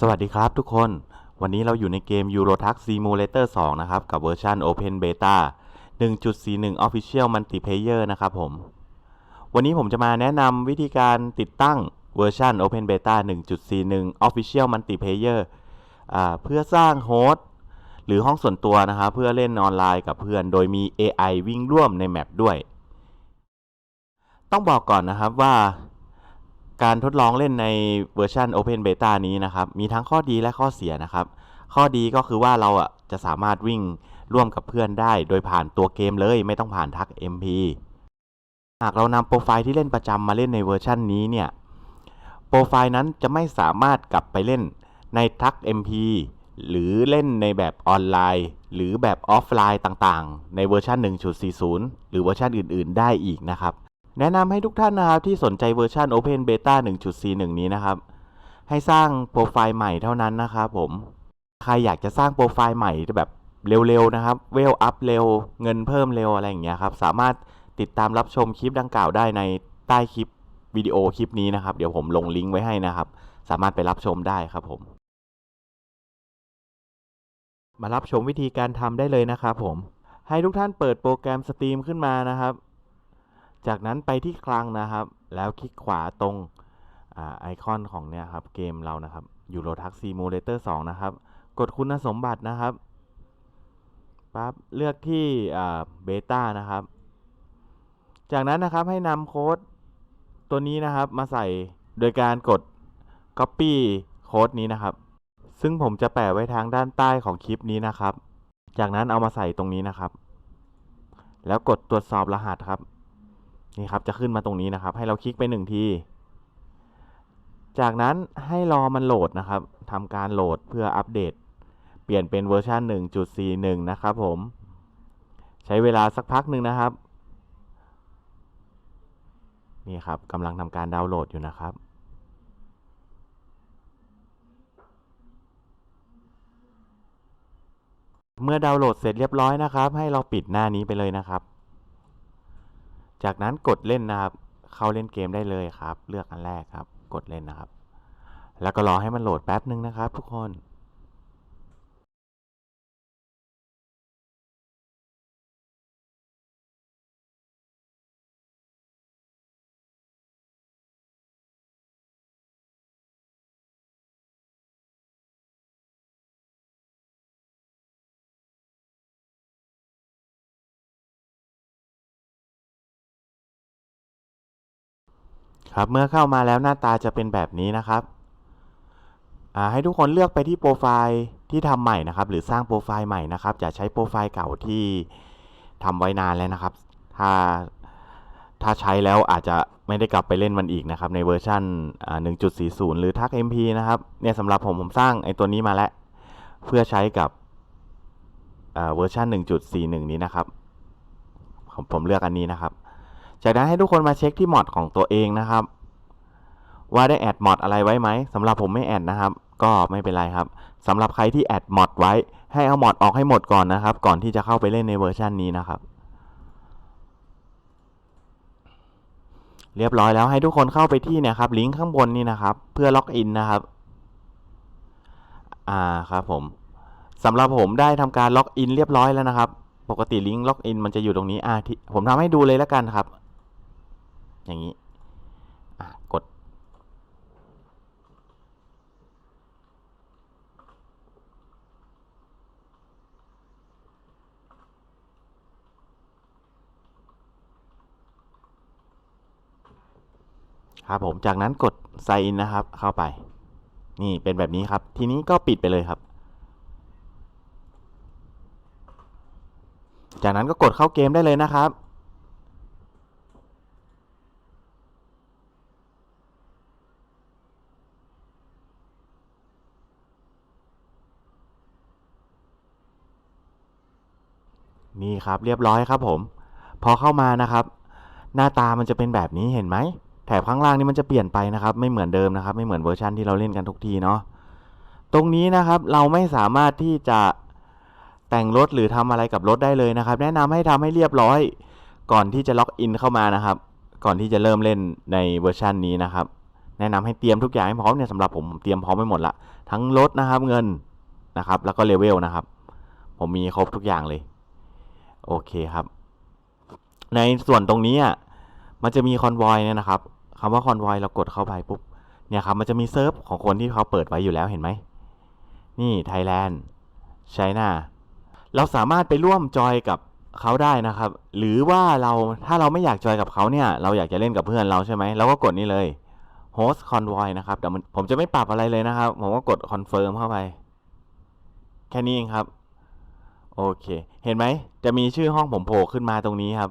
สวัสดีครับทุกคน วันนี้เราอยู่ในเกม Euro Truck Simulator 2 นะครับ กับเวอร์ชัน Open Beta 1.41 Official Multiplayer นะครับผม วันนี้ผมจะมาแนะนำวิธีการติดตั้งเวอร์ชัน Open Beta 1.41 Official Multiplayer อ่าเพื่อสร้างโฮสต์หรือห้องส่วนตัวนะครับเพื่อเล่นออนไลน์กับเพื่อน โดยมี AI วิ่งร่วมในแมปด้วย ต้องบอกก่อนนะครับว่า การทดลองเล่นในเวอร์ชัน Open Beta นี้นะครับ มีทั้งข้อดีและข้อเสียนะครับ ข้อดีก็คือว่าเราอะจะสามารถวิ่งร่วมกับเพื่อนได้ โดยผ่านตัวเกมเลยไม่ต้องผ่านทัก MP หากเรานำโปรไฟล์ที่เล่นประจำมาเล่นในเวอร์ชันนี้เนี่ย โปรไฟล์นั้นจะไม่สามารถกลับไปเล่นในทัก MP หรือเล่นในแบบออนไลน์ หรือแบบออฟไลน์ต่างๆ ในเวอร์ชัน1.40 หรือเวอร์ชันอื่น ๆ ได้อีกนะครับ แนะนำให้ทุกท่านนะครับที่สนใจเวอร์ชัน Open Beta 1.41 นี้นะครับ ให้สร้างโปรไฟล์ใหม่เท่านั้นนะครับผม ใครอยากจะสร้างโปรไฟล์ใหม่แบบเร็วๆนะครับ เวลอัพเร็ว เงินเพิ่มเร็วอะไรอย่างเงี้ยครับ สามารถติดตามรับชมคลิปดังกล่าวได้ในใต้คลิปวิดีโอคลิปนี้นะครับ เดี๋ยวผมลงลิงก์ไว้ให้นะครับ สามารถไปรับชมได้ครับผม มารับชมวิธีการทำได้เลยนะครับผม ให้ทุกท่านเปิดโปรแกรมสตรีมขึ้นมานะครับ จากนั้นไปที่คลังนะครับ แล้วคลิกขวาตรงอไอคอนของเนี่ยครับเกมเรานะครับ Euro Truck Simulator 2นะครับ กดคุณสมบัตินะครับปั๊บเลือกที่เบต้านะครับ จากนั้นนะครับให้นำโค้ดตัวนี้นะครับมาใส่โดยการกด Copy โค้ดนี้นะครับ ซึ่งผมจะแปะไว้ทางด้านใต้ของคลิปนี้นะครับ จากนั้นเอามาใส่ตรงนี้นะครับ แล้วกดตรวจสอบรหัสครับ นี่ครับจะขึ้นมาตรงนี้นะครับ ให้เราคลิกไปหนึ่งที จากนั้นให้รอมันโหลดนะครับทำการโหลดเพื่ออัปเดต เปลี่ยนเป็นเวอร์ชัน1.41 นะครับผม ใช้เวลาสักพักหนึ่งนะครับ นี่ครับกำลังทำการดาวน์โหลดอยู่นะครับเมื่อดาวน์โหลดเสร็จเรียบร้อยนะครับ ให้เราปิดหน้านี้ไปเลยนะครับ จากนั้นกดเล่นนะครับ เข้าเล่นเกมได้เลยครับ เลือกอันแรกครับ กดเล่นนะครับ แล้วก็รอให้มันโหลดแป๊บนึงนะครับ ทุกคน ครับเมื่อเข้ามาแล้วหน้าตาจะเป็นแบบนี้นะครับให้ทุกคนเลือกไปที่โปรไฟล์ที่ทำใหม่นะครับ หรือสร้างโปรไฟล์ใหม่นะครับอย่าใช้โปรไฟล์เก่าที่ทำไว้นานแล้วนะครับ ถ้าถ้าใช้แล้วอาจจะไม่ได้กลับไปเล่นมันอีกนะครับ ในเวอร์ชัน1.40 หรือทัก MP นะครับเนี่ยสำหรับผมผมสร้างไอ้ตัวนี้มาแล้ว เพื่อใช้กับเวอร์ชัน1.41 นี้นะครับ ผมผมเลือกอันนี้นะครับ จากนั้นให้ทุกคนมาเช็คที่มอดของตัวเองนะครับ ว่าได้แอดมอดอะไรไว้ไหมสำหรับผมไม่แอดนะครับ ก็ไม่เป็นไรครับสำหรับใครที่แอดมอดไว้ ให้เอามอดออกให้หมดก่อนนะครับ ก่อนที่จะเข้าไปเล่นในเวอร์ชันนี้นะครับ เรียบร้อยแล้วให้ทุกคนเข้าไปที่นี่ยครับลิงก์ข้างบนนี่นะครับ เพื่อล็อกอินนะครับอ่าครับผมสำหรับผมได้ทำการล็อกอินเรียบร้อยแล้วนะครับ ปกติลิงก์ล็อกอินมันจะอยู่ตรงนี้อ่าที่ผมทำให้ดูเลยแล้วกันครับ อย่างนี้อะกด ครับผมจากนั้นกด sign in นะครับเข้าไป นี่เป็นแบบนี้ครับ ทีนี้ก็ปิดไปเลยครับ จากนั้นก็กดเข้าเกมได้เลยนะครับ นี่ครับเรียบร้อยครับผม พอเข้ามานะครับ หน้าตามันจะเป็นแบบนี้เห็นไหมแถบข้างล่างนี่มันจะเปลี่ยนไปนะครับไม่เหมือนเดิมนะครับ ไม่เหมือนเวอร์ชันที่เราเล่นกันทุกทีเนาะตรงนี้นะครับเราไม่สามารถที่จะแต่งรถหรือทำอะไรกับรถได้เลยนะครับ แนะนำให้ทำให้เรียบร้อย ก่อนที่จะล็อกอินเข้ามานะครับ ก่อนที่จะเริ่มเล่นในเวอร์ชันนี้นะครับ แนะนำให้เตรียมทุกอย่างให้พร้อมเนี่ยสำหรับผมผมเตรียมพร้อมไปหมดละทั้งรถนะครับเงินนะครับ แล้วก็เลเวลนะครับ ผมมีครบทุกอย่างเลย โอเคครับ ในส่วนตรงนี้อะมันจะมีคอนวอยเนี่ยนะครับคำว่าคอนวอยเรากดเข้าไปปุ๊บเนี่ยครับมันจะมีเซิร์ฟของคนที่เขาเปิดไว้อยู่แล้วเห็นไหม นี่ไทยแลนด์ไชน่าเราสามารถไปร่วมจอยกับเขาได้นะครับ หรือว่าเราถ้าเราไม่อยากจอยกับเขาเนี่ย เราอยากจะเล่นกับเพื่อนเราใช่ไหมเราก็กดนี่เลย host convoy นะครับเดี๋ยวผมจะไม่ปรับอะไรเลยนะครับ ผมก็กด confirm เข้าไป แค่นี้เองครับ โอเค เห็นไหม จะมีชื่อห้องผมโผล่ขึ้นมาตรงนี้ครับ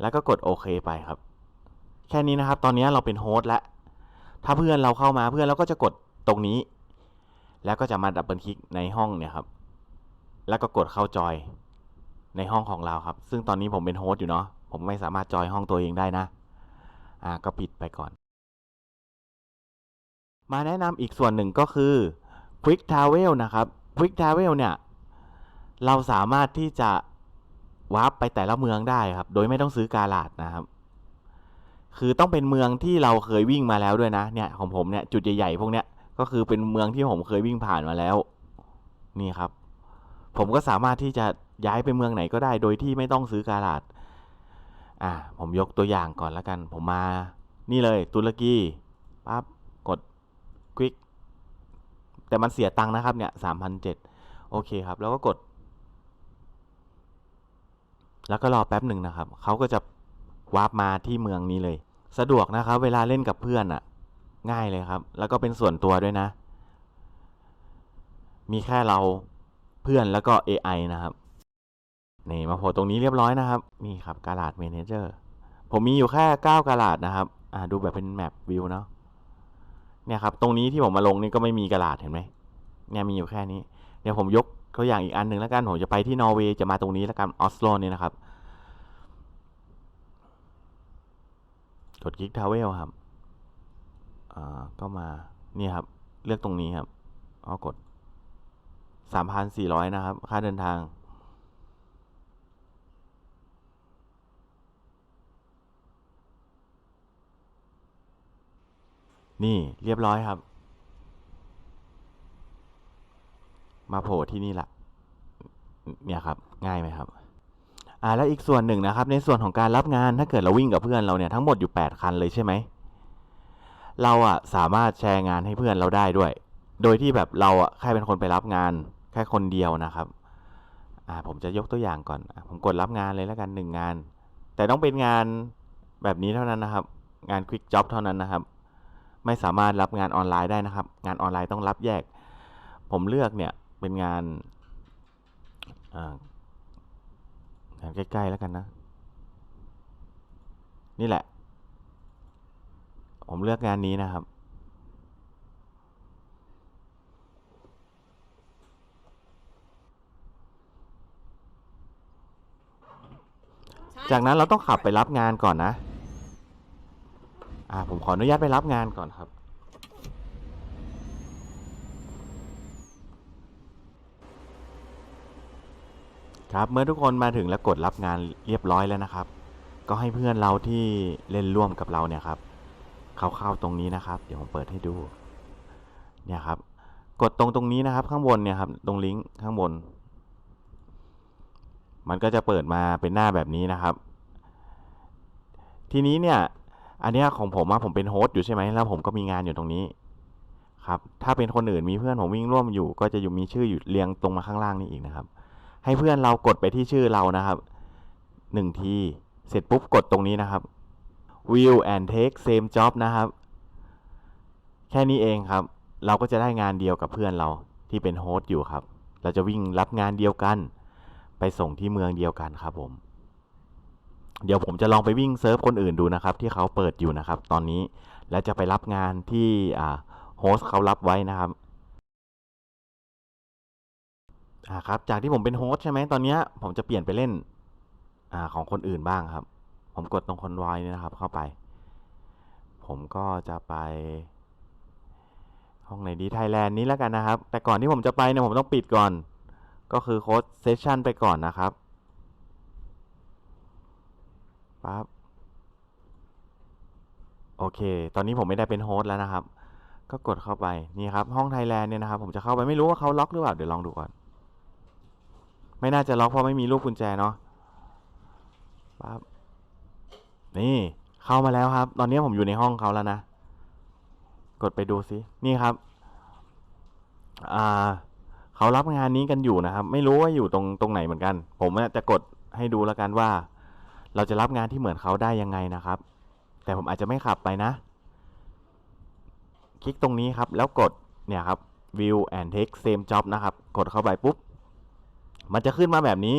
แล้วก็กดโอเคไปครับ แค่นี้นะครับ ตอนนี้เราเป็นโฮสต์แล้วถ้าเพื่อนเราเข้ามาเพื่อนเราก็จะกดตรงนี้ แล้วก็จะมาดับเบิลคลิกในห้องเนี่ยครับ แล้วก็กดเข้าจอยในห้องของเราครับ ซึ่งตอนนี้ผมเป็นโฮสต์อยู่เนาะ ผมไม่สามารถจอยห้องตัวเองได้นะ อ่า ก็ปิดไปก่อน มาแนะนำอีกส่วนหนึ่งก็คือ Quick Travel นะครับ Quick Travel เนี่ย เราสามารถที่จะวาร์ปไปแต่ละเมืองได้ครับ โดยไม่ต้องซื้อกาลาดนะครับ คือต้องเป็นเมืองที่เราเคยวิ่งมาแล้วด้วยนะ เนี่ยของผมเนี่ยจุดใหญ่ๆพวกเนี้ยก็คือเป็นเมืองที่ผมเคยวิ่งผ่านมาแล้ว นี่ครับ ผมก็สามารถที่จะย้ายไปเมืองไหนก็ได้ โดยที่ไม่ต้องซื้อกาลาดอ่าผมยกตัวอย่างก่อนแล้วกัน ผมมา นี่เลยตุรกีปั๊บกดควิก แต่มันเสียตังค์นะครับเนี่ยสามพันเจ็ดโอเคครับ แล้วก็กด แล้วก็รอแป๊บหนึ่งนะครับ เขาก็จะวาร์ปมาที่เมืองนี้เลย สะดวกนะครับ เวลาเล่นกับเพื่อนอะ่ะ ง่ายเลยครับ แล้วก็เป็นส่วนตัวด้วยนะ มีแค่เราเพื่อนแล้วก็ AI นะครับนี่มาโผล่ตรงนี้เรียบร้อยนะครับ นี่ครับกาลาดเมนเจอร์ผมมีอยู่แค่ 9กาลาดนะครับ อ่าดูแบบเป็นแมปวิวเนาะ เนี่ยครับ ตรงนี้ที่ผมมาลงนี่ก็ไม่มีกาลาดเห็นไหมเนี่ยมีอยู่แค่นี้ เดี๋ยวผมยกตัวอย่างอีกอันหนึ่งแล้วกัน ผมจะไปที่นอร์เวย์จะมาตรงนี้แล้วกันออสโลนี่นะครับ กดคลิกทาวเวลครับอ่าก็มา นี่ครับ เลือกตรงนี้ครับเอากดสามพันสี่ร้อยนะครับ ค่าเดินทาง นี่เรียบร้อยครับ มาโผล่ที่นี่ละเนี่ยครับ ง่ายไหมครับ อ่าแล้วอีกส่วนหนึ่งนะครับ ในส่วนของการรับงานถ้าเกิดเราวิ่งกับเพื่อนเราเนี่ยทั้งหมดอยู่ 8 คันเลยใช่ไหมเราอะสามารถแชร์งานให้เพื่อนเราได้ด้วย โดยที่แบบเราอะแค่เป็นคนไปรับงานแค่คนเดียวนะครับ อ่าผมจะยกตัวอย่างก่อนอผมกดรับงานเลยแล้วกันหนึ่งงาน แต่ต้องเป็นงานแบบนี้เท่านั้นนะครับ งาน Quick Job เท่านั้นนะครับ ไม่สามารถรับงานออนไลน์ได้นะครับ งานออนไลน์ต้องรับแยก ผมเลือกเนี่ยเป็นงานงานใกล้ๆแล้วกันนะ นี่แหละ ผมเลือกงานนี้นะครับจากนั้นเราต้องขับไปรับงานก่อนนะ อ่าผมขออนุญาตไปรับงานก่อนครับ ครับเมื่อทุกคนมาถึงแล้วกดรับงานเรียบร้อยแล้วนะครับ ก็ให้เพื่อนเราที่เล่นร่วมกับเราเนี่ยครับ เขาเข้าตรงนี้นะครับ เดี๋ยวผมเปิดให้ดู เนี่ยครับ กดตรงตรงนี้นะครับ ข้างบนเนี่ยครับตรงลิงก์ข้างบน มันก็จะเปิดมาเป็นหน้าแบบนี้นะครับ ทีนี้เนี่ย อันเนี้ยของผมอะผมเป็นโฮสต์อยู่ใช่ไหมแล้วผมก็มีงานอยู่ตรงนี้ครับ ถ้าเป็นคนอื่นมีเพื่อนผมวิ่งร่วมอยู่ ก็จะอยู่มีชื่ออยู่เรียงตรงมาข้างล่างนี่อีกนะครับ ให้เพื่อนเรากดไปที่ชื่อเรานะครับหนึ่งทีเสร็จปุ๊บกดตรงนี้นะครับ view and take same job นะครับ แค่นี้เองครับ เราก็จะได้งานเดียวกับเพื่อนเราที่เป็นโฮสต์อยู่ครับ เราจะวิ่งรับงานเดียวกัน ไปส่งที่เมืองเดียวกันครับผม เดี๋ยวผมจะลองไปวิ่งเซิร์ฟคนอื่นดูนะครับ ที่เขาเปิดอยู่นะครับ ตอนนี้แล้วจะไปรับงานที่อ่าโฮสเขารับไว้นะครับอ่าครับ จากที่ผมเป็นโฮสใช่ไหมตอนนี้ผมจะเปลี่ยนไปเล่นอ่าของคนอื่นบ้างครับ ผมกดตรงคอนวอยนี่นะครับ เข้าไป ผมก็จะไป ห้องไหนดีไทยแลนด์นี้แล้วกันนะครับ แต่ก่อนที่ผมจะไปเนี่ยผมต้องปิดก่อน ก็คือโค้ดเซสชันไปก่อนนะครับ ปั๊บโอเค ตอนนี้ผมไม่ได้เป็นโฮสต์แล้วนะครับ ก็กดเข้าไปนี่ครับ ห้องไทยแลนด์เนี่ยนะครับ ผมจะเข้าไปไม่รู้ว่าเขาล็อกหรือเปล่า เดี๋ยวลองดูก่อน ไม่น่าจะล็อกเพราะไม่มีรูปกุญแจเนาะปั๊บนี่เข้ามาแล้วครับ ตอนนี้ผมอยู่ในห้องเขาแล้วนะ กดไปดูซิ นี่ครับ อ่าเขารับงานนี้กันอยู่นะครับ ไม่รู้ว่าอยู่ตรงตรงไหนเหมือนกัน ผมจะกดให้ดูแล้วกันว่า เราจะรับงานที่เหมือนเขาได้ยังไงนะครับ แต่ผมอาจจะไม่ขับไปนะ คลิกตรงนี้ครับ แล้วกดเนี่ยครับ view and take same job นะครับ กดเข้าไปปุ๊บ มันจะขึ้นมาแบบนี้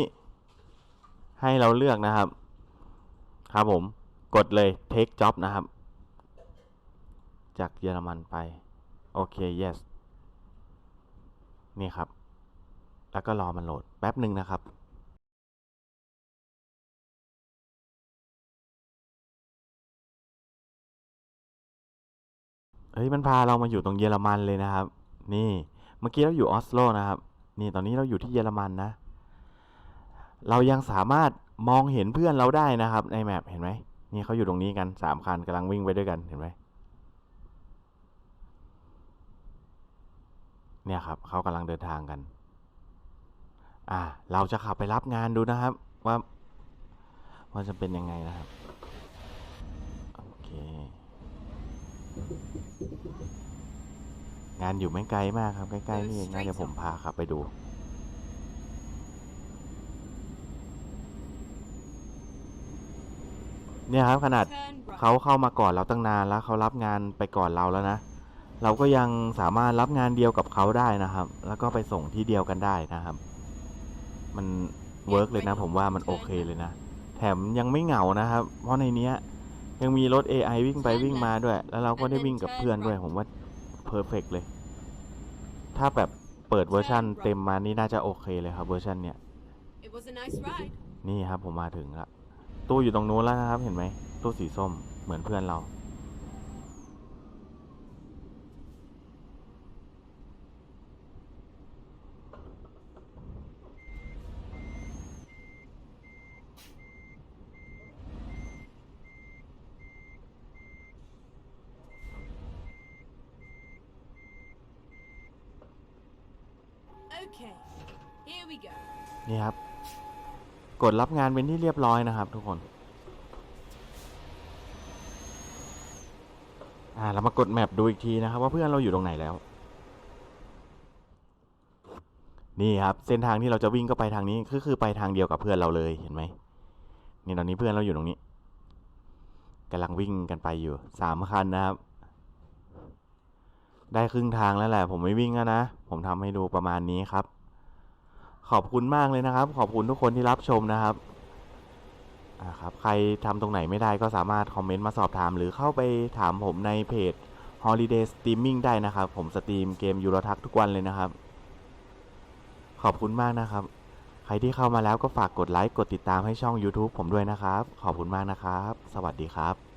ให้เราเลือกนะครับ ครับผม กดเลย take job นะครับ จากเยอรมันไป โอเค yes นี่ครับ แล้วก็รอมันโหลดแป๊บหนึ่งนะครับ เฮ้ยมันพาเรามาอยู่ตรงเยอรมันเลยนะครับ นี่เมื่อกี้เราอยู่ออสโลนะครับ นี่ตอนนี้เราอยู่ที่เยอรมันนะ เรายังสามารถมองเห็นเพื่อนเราได้นะครับ ในแมปเห็นไหมนี่เขาอยู่ตรงนี้กันสามคันกำลังวิ่งไปด้วยกันเห็นไหมเนี่ยครับเขากำลังเดินทางกัน อ่า เราจะขับไปรับงานดูนะครับ ว่าว่าจะเป็นยังไงนะครับ โอเค งานอยู่ไม่ไกลมากครับ ใกล้ๆนี่เองนะเดี๋ยวผมพาขับไปดู เนี่ยครับขนาด Turn right. เขาเข้ามาก่อนเราตั้งนานแล้วเขารับงานไปก่อนเราแล้วนะ เราก็ยังสามารถรับงานเดียวกับเขาได้นะครับ แล้วก็ไปส่งที่เดียวกันได้นะครับ มันเวิร์กเลยนะ ผมว่ามันโอเคเลยนะ แถมยังไม่เหงานะครับ เพราะในเนี้ยยังมีรถ AI วิ่งไปวิ่งมาด้วย แล้วเราก็ได้วิ่งกับเพื่อนด้วย ผมว่า เพอร์เฟกเลย ถ้าแบบเปิดเวอร์ชันเต็มมานี่น่าจะโอเคเลยครับเวอร์ชันเนี้ย nice นี่ครับผมมาถึงละตู้อยู่ตรงนู้นแล้วนะครับเห็นไหมตู้สีส้มเหมือนเพื่อนเรา Okay, here we go. นี่ครับ กดรับงานเป็นที่เรียบร้อยนะครับ ทุกคน อ่าเรามากดแมปดูอีกทีนะครับ ว่าเพื่อนเราอยู่ตรงไหนแล้ว นี่ครับ เส้นทางที่เราจะวิ่งก็ไปทางนี้คือคือไปทางเดียวกับเพื่อนเราเลยเห็นไหมนี่ตอนนี้เพื่อนเราอยู่ตรงนี้กำลังวิ่งกันไปอยู่สามคันนะครับ ได้ครึ่งทางแล้วแหละ ผมไม่วิ่งแล้วนะ ผมทำให้ดูประมาณนี้ครับ ขอบคุณมากเลยนะครับ ขอบคุณทุกคนที่รับชมนะครับอ่าครับ ใครทำตรงไหนไม่ได้ก็สามารถคอมเมนต์มาสอบถาม หรือเข้าไปถามผมในเพจ Holiday Streaming ได้นะครับ ผมสตรีมเกมยูโรทักทุกวันเลยนะครับ ขอบคุณมากนะครับ ใครที่เข้ามาแล้วก็ฝากกดไลค์กดติดตามให้ช่อง YouTube ผมด้วยนะครับ ขอบคุณมากนะครับ สวัสดีครับ